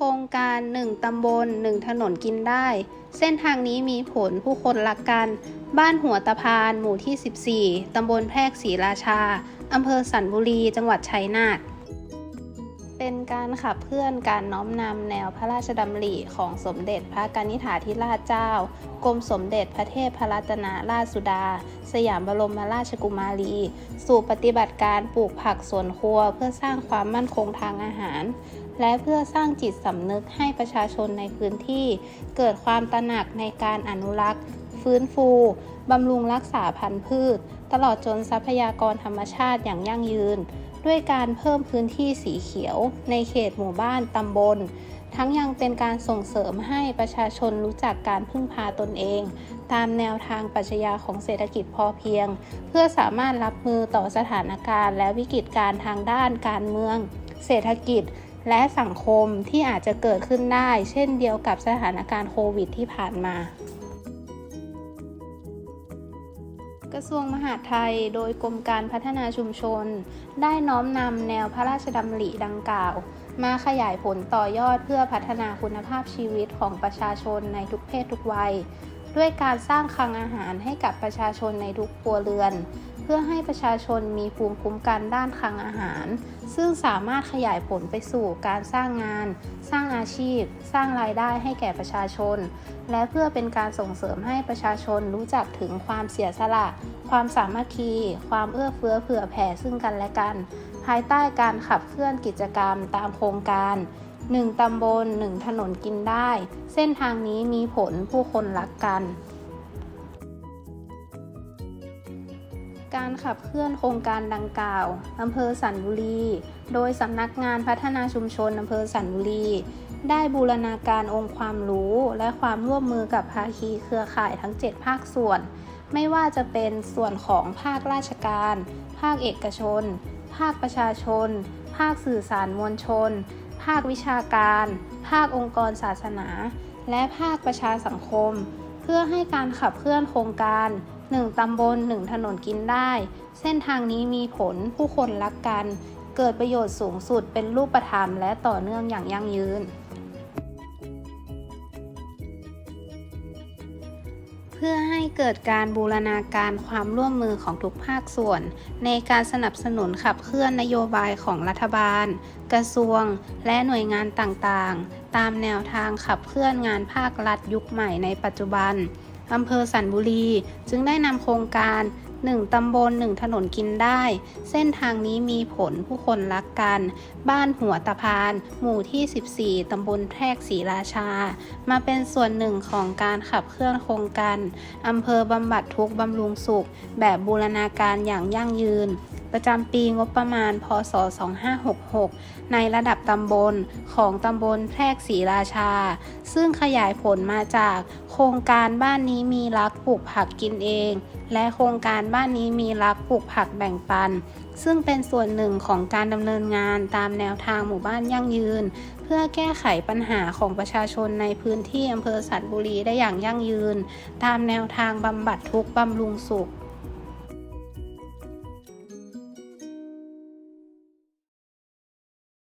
โครงการ 1 ตำบล 1 ถนนกินได้ เส้นทางนี้มีผลผู้คนรักกัน บ้านหัวตะพาน หมู่ที่ 14 ตำบลแพรกศรีราชา อำเภอสันบุรี จังหวัดชัยนาท เป็นการขับเคลื่อนการน้อมนำแนวพระราชดำริของสมเด็จพระกนิษฐาธิราชเจ้า กรมสมเด็จพระเทพรัตนราชสุดา สยามบรมราชกุมารี สู่ปฏิบัติการปลูกผักสวนครัวเพื่อสร้างความมั่นคงทางอาหาร และเพื่อสร้างจิตสำนึกให้ประชาชนในพื้นที่ เกิดความตระหนักในการอนุรักษ์ ฟื้นฟูบำรุงรักษาพันธุ์พืช ตลอดจนทรัพยากรธรรมชาติอย่างยั่งยืน ด้วยการเพิ่มพื้นที่สีเขียว ในเขตหมู่บ้านตำบล ทั้งยังเป็นการส่งเสริมให้ประชาชนรู้จักการพึ่งพาตนเอง ตามแนวทางปรัชญาของเศรษฐกิจพอเพียง เพื่อสามารถรับมือต่อสถานการณ์ และวิกฤตการณ์ทางด้านการเมือง เศรษฐกิจ และสังคมที่อาจจะเกิดขึ้นได้ เช่นเดียวกับสถานการณ์โควิดที่ผ่านมา กระทรวงมหาดไทยโดยกรมการพัฒนาชุมชน ได้น้อมนำแนวพระราชดำริดังกล่าว มาขยายผลต่อยอดเพื่อพัฒนาคุณภาพชีวิตของประชาชนในทุกเพศทุกวัย ด้วยการสร้างคลังอาหารให้กับประชาชนในทุกครัวเรือน พื่อให้ประชาชนมีภูมิคุ้มกันด้านคลังอาหาร ซึ่งสามารถขยายผลไปสู่การสร้างงาน สร้างอาชีพ สร้างรายได้ให้แก่ประชาชน และเพื่อเป็นการส่งเสริมให้ประชาชนรู้จักถึงความเสียสละ ความสามัคคี ความเอื้อเฟื้อเผื่อแผ่ซึ่งกันและกัน ภายใต้การขับเคลื่อนกิจกรรมตามโครงการ1ตำบล1ถนนกินได้ เส้นทางนี้มีผลผู้คนรักกัน การขับเคลื่อนโครงการดังกล่าวอำเภอสันบุรี โดยสำนักงานพัฒนาชุมชนอำเภอสันบุรี ได้บูรณาการองค์ความรู้และความร่วมมือกับภาคีเครือข่ายทั้ง 7 ภาคส่วน ไม่ว่าจะเป็นส่วนของภาคราชการ ภาคเอกชน ภาคประชาชน ภาคสื่อสารมวลชน ภาควิชาการ ภาคองค์กรศาสนา และภาคประชาสังคม เพื่อให้การขับเคลื่อนโครงการ 1 ตำบล 1 ถนนกินได้ เส้นทางนี้มีผลผู้คนรักกัน เกิดประโยชน์สูงสุดเป็นรูปธรรมและต่อเนื่องอย่างยั่งยืน เพื่อให้เกิดการบูรณาการความร่วมมือของทุกภาคส่วน ในการสนับสนุนขับเคลื่อนนโยบายของรัฐบาล กระทรวง และหน่วยงานต่างๆ ตามแนวทางขับเคลื่อนงานภาครัฐยุคใหม่ในปัจจุบัน อำเภอสันบุรี จึงได้นำโครงการ 1 ตำบล 1 ถนนกินได้ เส้นทางนี้มีผลผู้คนรักกัน บ้านหัวตะพาน หมู่ที่ 14 ตำบลแพรกศรีราชา มาเป็นส่วนหนึ่งของการขับเคลื่อนโครงการอำเภอบำบัดทุกบำรุงสุข แบบบูรณาการอย่างยั่งยืน ประจำปีงบประมาณ พศ 2566 ในระดับตำบลของตำบลแพรกศรีราชา ซึ่งขยายผลมาจากโครงการบ้านนี้มีรักปลูกผักกินเอง และโครงการบ้านนี้มีรักปลูกผักแบ่งปัน ซึ่งเป็นส่วนหนึ่งของการดำเนินงานตามแนวทางหมู่บ้านยั่งยืน เพื่อแก้ไขปัญหาของประชาชนในพื้นที่อำเภอสันบุรีได้อย่างยั่งยืน ตามแนวทางบำบัดทุกข์บำรุงสุข